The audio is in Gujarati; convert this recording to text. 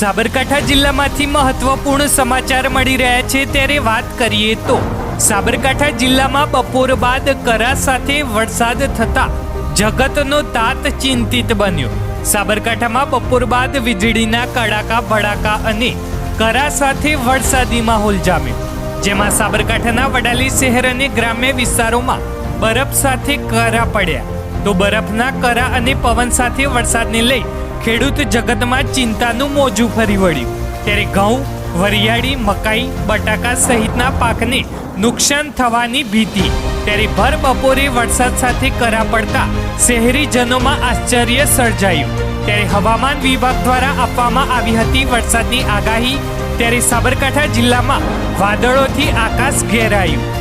સાબરકાંઠા જિલ્લામાંથી મહત્વપૂર્ણ સમાચાર મળી રહ્યા છે, ત્યારે વાત કરીએ તો સાબરકાંઠા જિલ્લામાં બપોર બાદ કરા સાથે વરસાદ થતા જગતનો તાત ચિંતિત બન્યો. સાબરકાંઠામાં બપોર બાદ વીજળીના કડાકા ભડાકા અને કરા સાથે વરસાદી માહોલ જામ્યો. જેમાં સાબરકાંઠાના વડાલી શહેર અને ગ્રામ્ય વિસ્તારોમાં બરફ સાથે કરા પડ્યા. તો બરફના કરા અને પવન સાથે વરસાદને લઈ ખેડૂત જગતમાં ચિંતાનું મોજું ફરી વળ્યું. ત્યારે ઘઉં, વરિયાળી, મકાઈ, બટાકા સહિતના પાકને નુકસાન થવાની ભીતિ. ત્યારે ભર બપોરે વરસાદ સાથે કરા પડતા શહેરીજનોમાં આશ્ચર્ય સર્જાયું. ત્યારે હવામાન વિભાગ દ્વારા આપવામાં આવી હતી વરસાદની આગાહી. ત્યારે સાબરકાંઠા જિલ્લામાં વાદળોથી આકાશ ઘેરાયું.